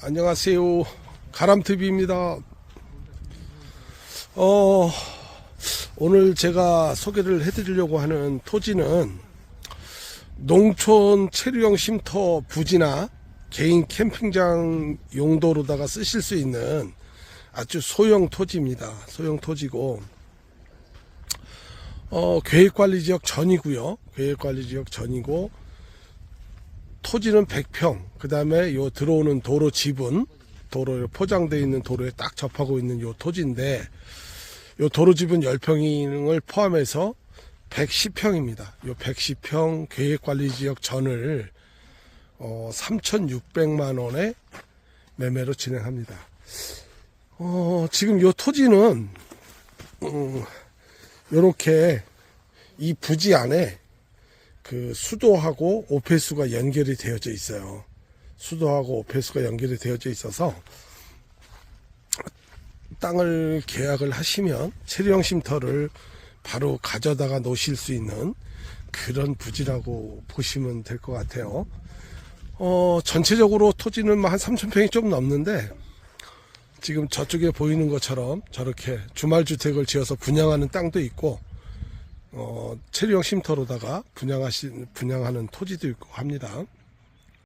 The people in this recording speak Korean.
안녕하세요. 가람TV입니다. 어, 오늘 제가 소개를 해드리려고 하는 토지는 농촌 체류형 쉼터 부지나 개인 캠핑장 용도로다가 쓰실 수 있는 아주 소형 토지입니다. 소형 토지고, 어, 계획관리지역 전이고요. 계획관리지역 전이고, 토지는 100평, 그 다음에 요 들어오는 도로 지분, 도로에 포장되어 있는 도로에 딱 접하고 있는 요 토지인데, 요 도로 지분 10평을 포함해서 110평입니다. 요 110평 계획관리지역 전을 어, 3,600만 원에 매매로 진행합니다. 어, 지금 요 토지는 음, 요렇게 이 부지 안에 그 수도하고 오폐수가 연결이 되어져 있어요. 수도하고 오폐수가 연결이 되어져 있어서 땅을 계약을 하시면 체류형 쉼터를 바로 가져다가 놓으실 수 있는 그런 부지라고 보시면 될 것 같아요. 어, 전체적으로 토지는 뭐한 3,000평이 좀 넘는데 지금 저쪽에 보이는 것처럼 저렇게 주말주택을 지어서 분양하는 땅도 있고 어, 체류형 쉼터로다가 분양하신, 분양하는 토지도 있고 합니다.